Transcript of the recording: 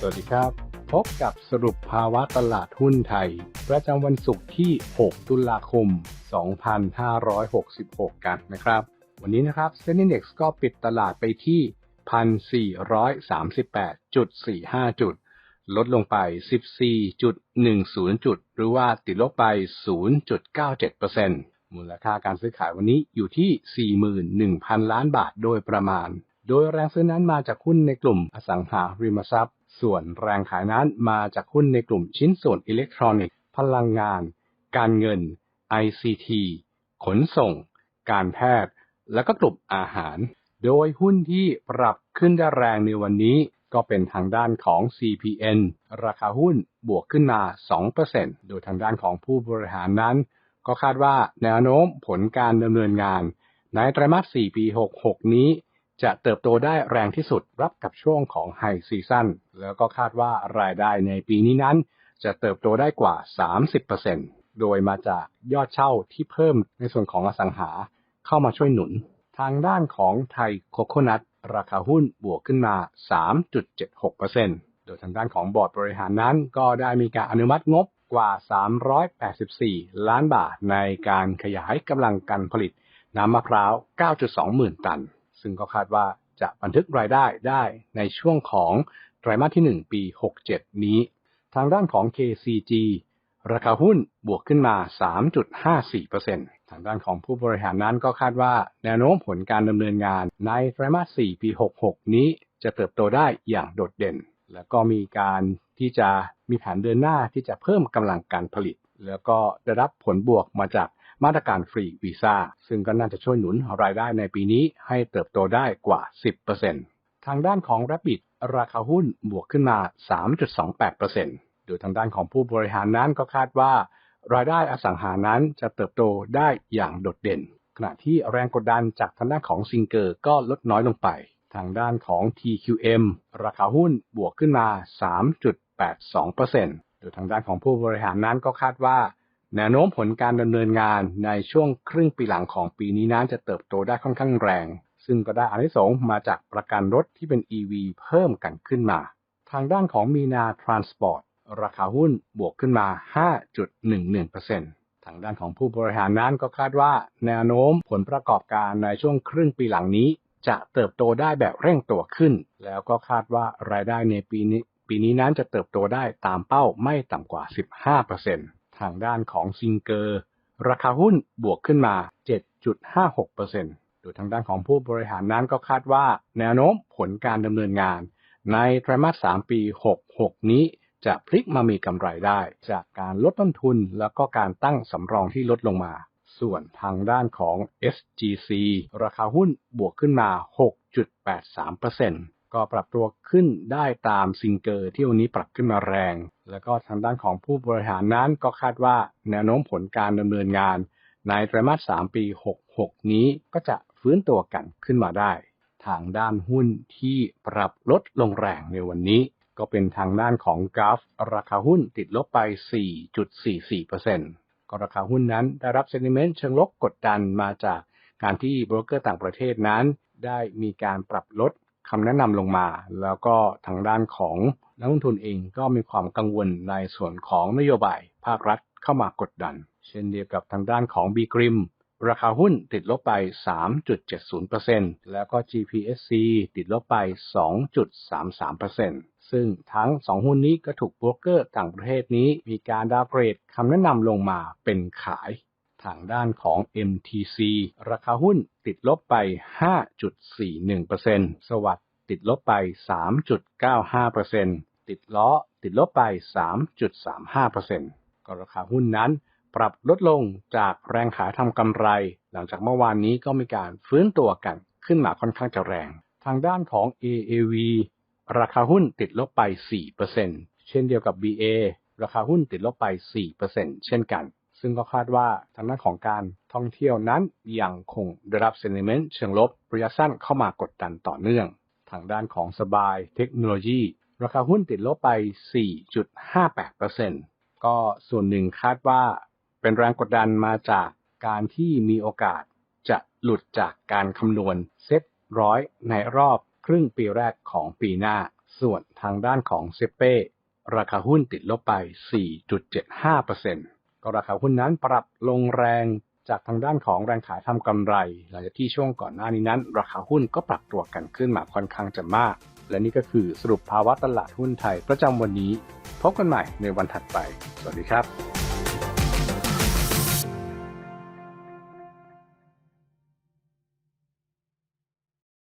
สวัสดีครับ พบกับสรุปภาวะตลาดหุ้นไทย ประจำวันศุกร์ที่ 6 ตุลาคม 2566 กันนะครับ วันนี้นะครับเซ็นดี Index ก็ปิดตลาดไปที่ 1,438.45 จุด ลดลงไป 14.10 จุด หรือว่าติดลบไป 0.97%มูลค่าการซื้อขายวันนี้อยู่ที่ 41,000 ล้านบาทโดยประมาณ โดยแรงซื้อนั้นมาจากหุ้นในกลุ่มอสังหาริมทรัพย์ ส่วนแรงขายนั้นมาจากหุ้นในกลุ่มชิ้นส่วนอิเล็กทรอนิกส์ พลังงาน การเงิน ICT ขนส่ง การแพทย์ และก็กลุ่มอาหาร โดยหุ้นที่ปรับขึ้นได้แรงในวันนี้ก็เป็นทางด้านของ CPN ราคาหุ้นบวกขึ้นมา 2%โดยทางด้านของผู้บริหารนั้น ก็คาดว่าแนวโน้มผลการดำเนินงาน ในไตรมาส 4 ปี 66 นี้ จะเติบโตได้แรงที่สุดรับกับช่วงของไฮซีซั่นแล้วก็คาดว่ารายได้ในปีนี้นั้น จะเติบโตได้กว่า 30%โดยมาจากยอดเช่าที่เพิ่มในส่วนของอสังหาเข้ามาช่วยหนุน ทางด้านของไทยโคโคนัทราคาหุ้นบวกขึ้นมา 3.76%โดยทางด้านของบอร์ดบริหารนั้นก็ได้มีการอนุมัติงบกว่า 384 ล้านบาทในการขยายกำลังการผลิตน้ำมะพร้าว 9.2 หมื่นตัน ซึ่งก็คาดว่าจะบันทึกรายได้ได้ในช่วงของไตรมาสที่ 1 ปี 67 นี้ ทางด้านของ KCG ราคาหุ้นบวกขึ้นมา 3.54%ทางด้านของผู้บริหารนั้นก็คาดว่าแนวโน้มผลการดำเนินงานในไตรมาส 4 ปี 66 นี้จะเติบโตได้อย่างโดดเด่น แล้วก็มีการที่จะมีแผนเดินหน้าที่จะเพิ่มกำลังการผลิต แล้วก็ได้รับผลบวกมาจาก มาตรการฟรีวีซ่าซึ่งก็น่าจะช่วยหนุนรายได้ในปีนี้ให้เติบโตได้กว่า 10%ทางด้านของ Rabbit ราคาหุ้นบวกขึ้นมา 3.28%โดยทางด้านของผู้บริหารนั้นก็คาดว่า รายได้อสังหานั้นจะเติบโตได้อย่างโดดเด่น ขณะที่แรงกดดันจากทางด้านของซิงเกอร์ก็ลดน้อยลงไป ทางด้านของ TQM ราคาหุ้นบวกขึ้นมา 3.82%โดยทางด้านของผู้บริหารนั้นก็คาดว่า แนวโน้มผลการดำเนินงานในช่วงครึ่งปีหลังของปีนี้นั้นจะเติบโตได้ค่อนข้างแรง ซึ่งก็ได้อานิสงส์มาจากประกันรถที่เป็น EV เพิ่มกันขึ้นมา ทางด้านของมีนาทรานสปอร์ตราคาหุ้นบวกขึ้นมา 5.11%ทางด้านของผู้บริหารนั้นก็คาดว่า แนวโน้มผลประกอบการในช่วงครึ่งปีหลังนี้ จะเติบโตได้แบบเร่งตัวขึ้น แล้วก็คาดว่ารายได้ในปีนี้ ปีนี้นั้นจะเติบโตได้ตามเป้าไม่ต่ำกว่า 15% ทางด้านของซิงเกอร์ ราคาหุ้นบวกขึ้นมา 7.56%โดยทางด้านของผู้บริหารนั้นก็คาดว่า แนวโน้มผลการดำเนินงาน ในไตรมาส 3 ปี 66 นี้จะพลิกมามีกำไรได้ จากการลดต้นทุนแล้วก็การตั้งสำรองที่ลดลงมา ส่วนทางด้านของ SGC ราคาหุ้นบวกขึ้นมา 6.83% ก็ปรับตัวขึ้นได้ตามซิงเกอร์ที่วันนี้ปรับขึ้นมาแรง แล้วก็ทางด้านของผู้บริหารนั้นก็คาดว่าแนวโน้มผลการดำเนินงาน ในไตรมาส 3 ปี 66 นี้ก็จะฟื้นตัวกันขึ้นมาได้ ทางด้านหุ้นที่ปรับลดลงแรงในวันนี้ ก็เป็นทางด้านของกราฟราคาหุ้นติดลบไป 4.44%ก็ราคาหุ้นนั้นได้รับเซนิเมนต์เชิงลบกดดันมาจากการที่โบรกเกอร์ต่างประเทศนั้น ได้มีการปรับลด คำแนะนำลงมา แล้วก็ทางด้านของนักลงทุนเองก็มีความกังวลในส่วนของนโยบายภาครัฐเข้ามากดดัน เช่นเดียวกับทางด้านของ B กริมราคาหุ้นติดลบไป 3.70%แล้วก็ GPSC ติดลบไป 2.33%ซึ่งทั้ง 2 หุ้นนี้ก็ถูกโบรกเกอร์ต่างประเทศนี้มีการดาวเกรดคำแนะนำลงมาเป็นขาย ทางด้านของ MTC ราคาหุ้นติดลบไป 5.41%สวัสด์ติดลบไป 3.95%ติดล้อติดลบไป 3.35%ก็ราคาหุ้นนั้นปรับลดลงจากแรงขายทำกำไร หลังจากเมื่อวานนี้ก็มีการฟื้นตัวกันขึ้นมาค่อนข้างจะแรง ทางด้านของ AAV ราคาหุ้นติดลบไป 4%เช่นเดียวกับ BA ราคาหุ้นติดลบไป 4%เช่นกัน ซึ่งก็คาดว่าทางด้านของการท่องเที่ยวนั้นยังคงได้รับเซนิเมนต์เชิงลบระยะสั้นเข้ามากดดันต่อเนื่อง ทางด้านของสบายเทคโนโลยี ราคาหุ้นติดลบไป 4.58%ก็ส่วนหนึ่งคาดว่าเป็นแรงกดดันมาจากการที่มีโอกาสจะหลุดจากการคำนวณเซ็ตร้อยในรอบครึ่งปีแรกของปีหน้า ส่วนทางด้านของเซเป้ราคาหุ้นติดลบไป 4.75% ก็ราคาหุ้นนั้นปรับลงแรงจากทางด้านของแรงขายทำกำไร หลังจากที่ช่วงก่อนหน้านี้นั้น ราคาหุ้นก็ปรับตัวกันขึ้นมาค่อนข้างจะมาก และนี่ก็คือสรุปภาวะตลาดหุ้นไทยประจำวันนี้ พบกันใหม่ในวันถัดไป สวัสดีครับ